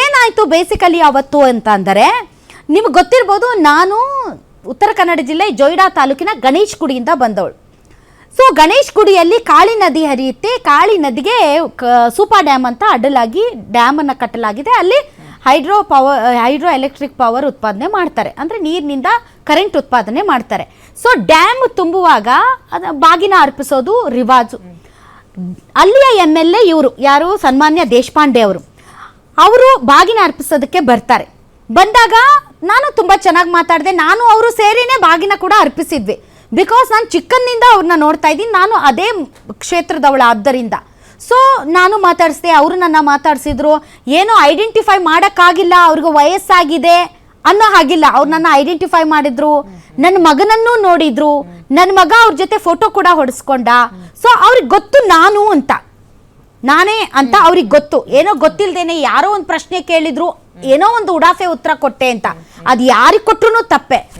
ಏನಾಯ್ತು ಬೇಸಿಕಲಿ ಅವತ್ತು ಅಂತ ಅಂದರೆ ನಿಮ್ಗೆ ಗೊತ್ತಿರ್ಬೋದು ನಾನು ಉತ್ತರ ಕನ್ನಡ ಜಿಲ್ಲೆ ಜೊಯ್ಡಾ ತಾಲೂಕಿನ ಗಣೇಶ್ ಗುಡಿಯಿಂದ ಬಂದವಳು. ಸೊ ಗಣೇಶ್ ಗುಡಿಯಲ್ಲಿ ಕಾಳಿ ನದಿ ಹರಿಯುತ್ತೆ. ಕಾಳಿ ನದಿಗೆ ಸೂಪರ್ ಸೂಪಾ ಡ್ಯಾಮ್ ಅಂತ ಅಡ್ಡಲಾಗಿ ಡ್ಯಾಮ್ ಅನ್ನ ಕಟ್ಟಲಾಗಿದೆ. ಅಲ್ಲಿ hydro power, hydro electric power ಉತ್ಪಾದನೆ ಮಾಡ್ತಾರೆ. ಅಂದ್ರೆ ನೀರಿನಿಂದ ಕರೆಂಟ್ ಉತ್ಪಾದನೆ ಮಾಡ್ತಾರೆ. ಸೊ ಡ್ಯಾಮ್ ತುಂಬುವಾಗ ಅದ ಬಾಗಿನ ಅರ್ಪಿಸೋದು ರಿವಾಜು. ಅಲ್ಲಿಯ ಎಂ ಎಲ್ ಎ ಇವರು. ಯಾರು? ಸನ್ಮಾನ್ಯ ದೇಶಪಾಂಡೆ ಅವರು. ಅವರು ಬಾಗಿನ ಅರ್ಪಿಸೋದಕ್ಕೆ ಬರ್ತಾರೆ. ಬಂದಾಗ ನಾನು ತುಂಬ ಚೆನ್ನಾಗಿ ಮಾತಾಡಿದೆ, ನಾನು ಅವರು ಸೇರಿನೇ ಬಾಗಿನ ಕೂಡ ಅರ್ಪಿಸಿದ್ವಿ. ಬಿಕಾಸ್ ನಾನು ಚಿಕ್ಕನ್ನಿಂದ ಅವ್ರನ್ನ ನೋಡ್ತಾ ಇದ್ದೀನಿ, ನಾನು ಅದೇ ಕ್ಷೇತ್ರದವಳ ಆದ್ದರಿಂದ. ಸೊ ನಾನು ಮಾತಾಡಿಸಿದೆ, ಅವರು ನನ್ನ ಮಾತಾಡಿಸಿದ್ರು, ಏನೋ ಐಡೆಂಟಿಫೈ ಮಾಡೋಕ್ಕಾಗಿಲ್ಲ, ಅವ್ರಿಗೆ ವಯಸ್ಸಾಗಿದೆ ಅನ್ನೋ ಹಾಗಿಲ್ಲ. ಅವ್ರು ನನ್ನ ಐಡೆಂಟಿಫೈ ಮಾಡಿದ್ರು ನನ್ನ ಮಗನನ್ನು ನೋಡಿದ್ರು ನನ್ನ ಮಗ ಅವ್ರ ಜೊತೆ ಫೋಟೋ ಕೂಡ ಹೊಡೆಸ್ಕೊಂಡ. ಸೊ ಅವ್ರಿಗೆ ಗೊತ್ತು ನಾನು ಅಂತ. ನಾನೇ ಅಂತ ಅವ್ರಿಗೆ ಗೊತ್ತು. ಏನೋ ಗೊತ್ತಿಲ್ದೇನೆ ಯಾರೋ ಒಂದು ಪ್ರಶ್ನೆ ಕೇಳಿದ್ರು ಏನೋ ಒಂದು ಉಡಾಫೆ ಉತ್ತರ ಕೊಟ್ಟೆ ಅಂತ. ಅದು ಯಾರಿಗೆ ಕೊಟ್ರು ತಪ್ಪೆ.